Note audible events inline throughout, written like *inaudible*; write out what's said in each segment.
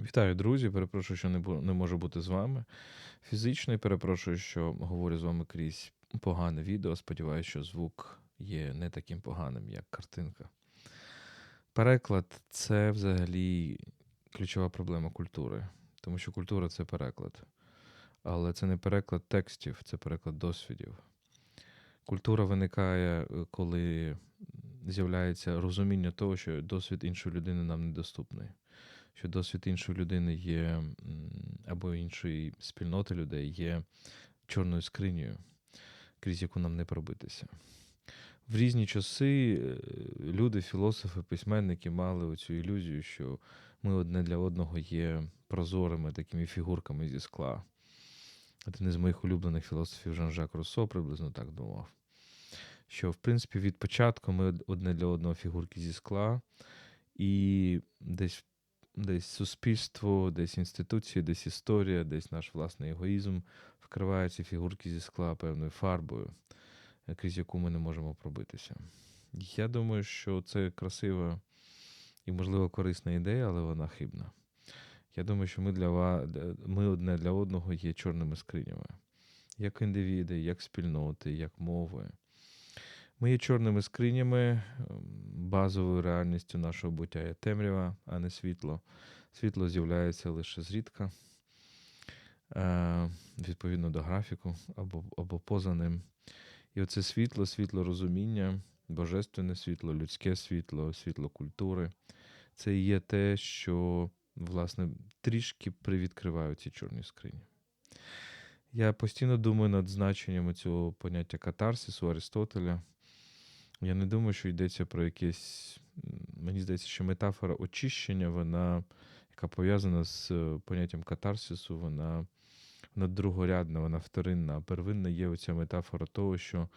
Вітаю, друзі. Перепрошую, що не бу- не можу бути з вами фізично. І перепрошую, що говорю з вами крізь погане відео. Сподіваюся, що звук є не таким поганим, як картинка. Переклад це взагалі ключова проблема культури, тому що культура це переклад. Але це не переклад текстів, це переклад досвідів. Культура виникає, е, коли з'являється розуміння того, що досвід іншої людини нам недоступний що досвід іншої людини є або іншої спільноти людей є чорною скринею, крізь яку нам не пробитися. В різні часи е, люди, філософи, письменники мали оцю ілюзію, що ми одне для одного є прозорими такими фігурками зі скла. Один із моїх улюблених філософів Жан-Жак Руссо приблизно так думав. Що, в принципі, від початку ми одне для одного фігурки зі скла, і десь десь суспільство, десь інституції, десь історія, десь наш власний егоїзм вкриває ці фігурки зі скла певною фарбою, крізь яку ми не можемо пробитися. Я думаю, що це красива і, можливо, корисна ідея, але вона хибна. Я думаю, що ми для ва- ми одне для одного є чорними скринями, як індивіди, як спільноти, як мови. Ми є чорними скринями, ем, базовою реальністю нашого буття є темрява, а не світло. Світло з'являється лише зрідка, е, відповідно до графіку або, або поза ним. І оце світло, світло розуміння, божественне світло, людське світло, світло культури. Це є те, що, власне, трішки привідкриває ці чорні скрині. Я постійно думаю над значенням цього поняття катарсису Аристотеля. Я не думаю, що йдеться про якесь. Мені здається, що метафора очищення, вона, яка пов'язана з е, поняттям катарсису, вона вона другорядна, вона вторинна. А первинна є оця метафора того, що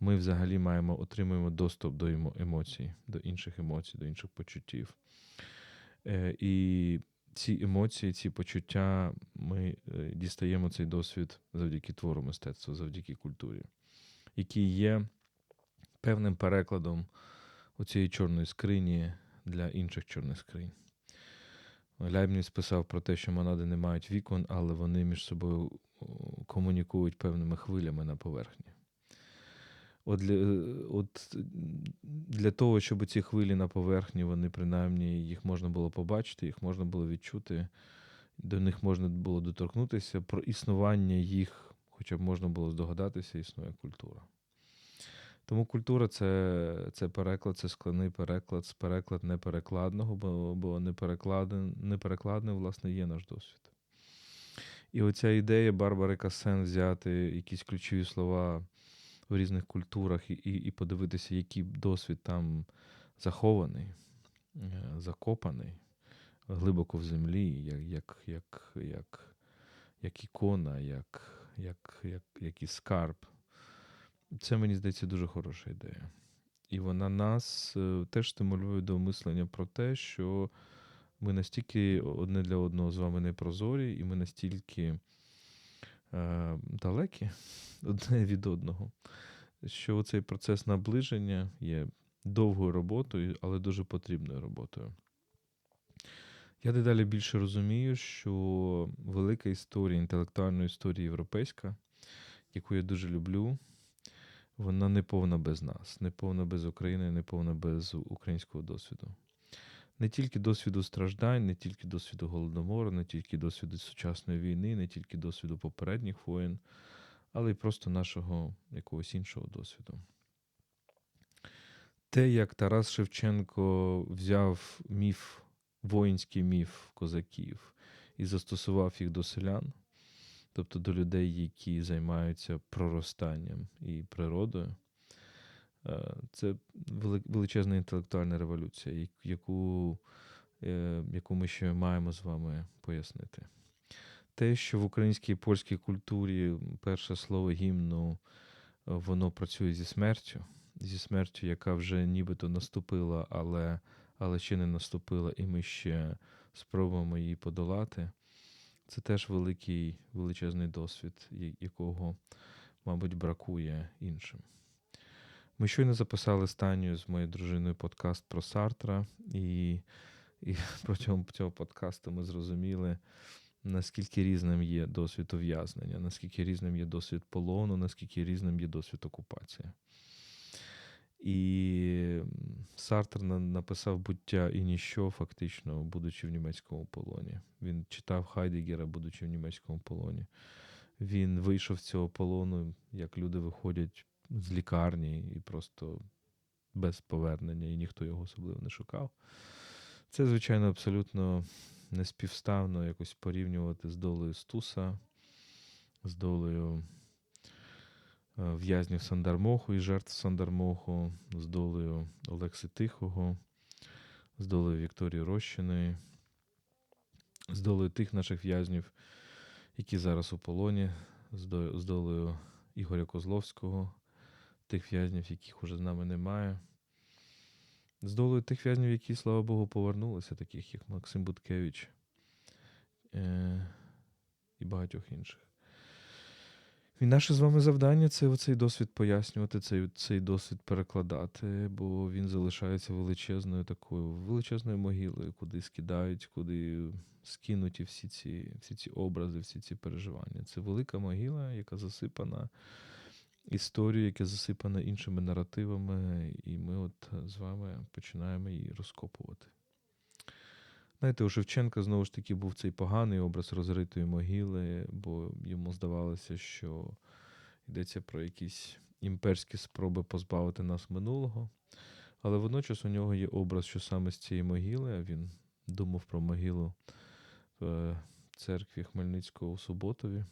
ми взагалі маємо отримуємо доступ до емоцій, до інших емоцій, до інших почуттів. Е, І ці емоції, ці почуття, ми е, дістаємо цей досвід завдяки твору мистецтва, завдяки культурі, які є певним перекладом у цієї чорної скрині для інших чорних скринь. Ляйбніц писав про те, що монади не мають вікон, але вони між собою комунікують певними хвилями на поверхні. От для от для того, щоб ці хвилі на поверхні, вони принаймні їх можна було побачити, їх можна було відчути, до них можна було доторкнутися, про існування їх, хоча б можна було здогадатися, існує культура. Тому культура це це переклад, це складний переклад, переклад неперекладного, бо бо неперекладне, власне, є наш досвід. І оця ідея Барбари Касен взяти якісь ключові слова в різних культурах і і, подивитися, який досвід там захований, е, закопаний глибоко в землі, як як, як, як, як ікона, як, як, як, як і скарб. Це, мені здається, дуже хороша ідея. І вона нас е, теж стимулює до мислення про те, що ми настільки одне для одного з вами не прозорі, і ми настільки е, далекі *laughs* одне від одного, що цей процес наближення є довгою роботою, але дуже потрібною роботою. Я дедалі більше розумію, що велика історія, інтелектуальна історія європейська, яку я дуже люблю вона не повна без нас, не повна без України, не повна без українського досвіду. Не тільки досвіду страждань, не тільки досвіду голодомору, не тільки досвіду сучасної війни, не тільки досвіду попередніх воєн, але й просто нашого якогось іншого досвіду. Те, як Тарас Шевченко взяв міф, воїнський міф козаків і застосував їх до селян тобто до людей, які займаються проростанням і природою. Е, це величезна інтелектуальна революція, яку е, яку ми ще маємо з вами пояснити. Те, що в українській і польській культурі перше слово гімну, воно працює зі смертю, зі смертю, яка вже нібито наступила, але але ще не наступила, і ми ще спробуємо її подолати. Це теж великий величезний досвід, якого, мабуть, бракує іншим. Ми щойно записали останню з моєю дружиною подкаст про Сартра, і І *laughs* протягом цього подкасту ми зрозуміли, наскільки різним є досвід ув'язнення, наскільки різним є досвід полону, наскільки різним є досвід окупації. І Сартер написав буття і ніщо, фактично, будучи в німецькому полоні. Він читав Хайдегера, будучи в німецькому полоні. Він вийшов з цього полону, як люди виходять з лікарні і просто без повернення, і ніхто його особливо не шукав. Це, звичайно, абсолютно неспівставно якось порівнювати з долею Стуса, з долею в'язнів Сандармоху і жертв Сандармоху, з долею Олекси Тихого, з долею Вікторії Рощиної, з долею тих наших в'язнів, які зараз у полоні, з долею Ігоря Козловського, тих в'язнів, яких уже з нами немає. З долею тих в'язнів, які, слава Богу, повернулися, таких як Максим Буткевич е- і багатьох інших. І наше з вами завдання це оцей досвід пояснювати, цей цей досвід перекладати, бо він залишається величезною такою величезною могилою, куди скидають, куди скинуті всі ці всі ці образи, всі ці переживання. Це велика могила, яка засипана історію, яке засипане іншими наративами, і ми от з вами починаємо її розкопувати. Знаєте, у Шевченка знову ж таки був цей поганий образ розритої могили, бо йому здавалося, що йдеться про якісь імперські спроби позбавити нас минулого. Але водночас у нього є образ, що саме з цієї могили, а він думав про могилу в церкві Хмельницького у Суботові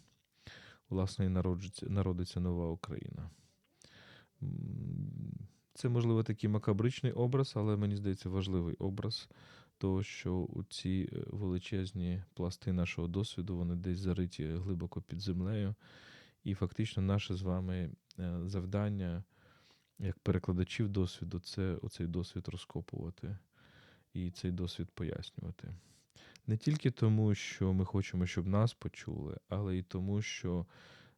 власне, і народиться, народиться нова Україна. Це, можливо, такий макабричний образ, але мені здається, важливий образ того, що ці е, величезні пласти нашого досвіду, вони десь зариті глибоко під землею. І фактично наше з вами е, завдання як перекладачів досвіду це оцей досвід розкопувати і цей досвід пояснювати. Не тільки тому, що ми хочемо, щоб нас почули, але й тому, що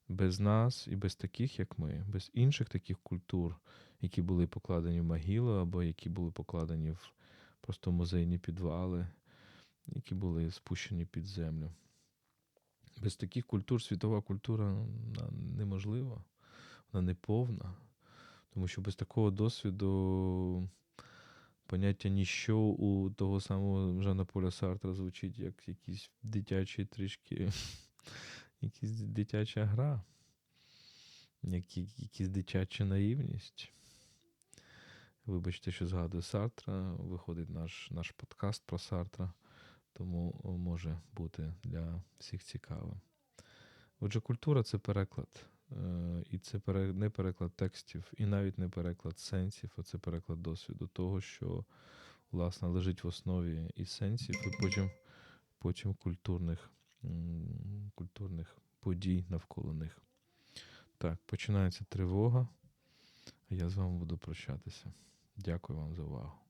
без нас і без таких, як ми, без інших таких культур, які були покладені в могилу, або які були покладені в просто музейні підвали, які були спущені під землю. Без таких культур світова культура неможлива, вона не повна. Тому що без такого досвіду поняття ніщо у того самого Жана Поля Сартра звучить як якийсь дитячий трішки, *laughs* якась дитяча гра, як якась дитяча наївність. Вибачте, що згадую Сартра. Виходить наш наш подкаст про Сартра, тому може бути для всіх цікавим. Отже, культура це переклад. Е, і це не переклад текстів, і навіть не переклад сенсів, а це переклад досвіду того, що власне лежить в основі і сенсів, і потім потім культурних, культурних подій навколо них. Так, починається тривога, я з вами буду прощатися. Дякую вам за увагу.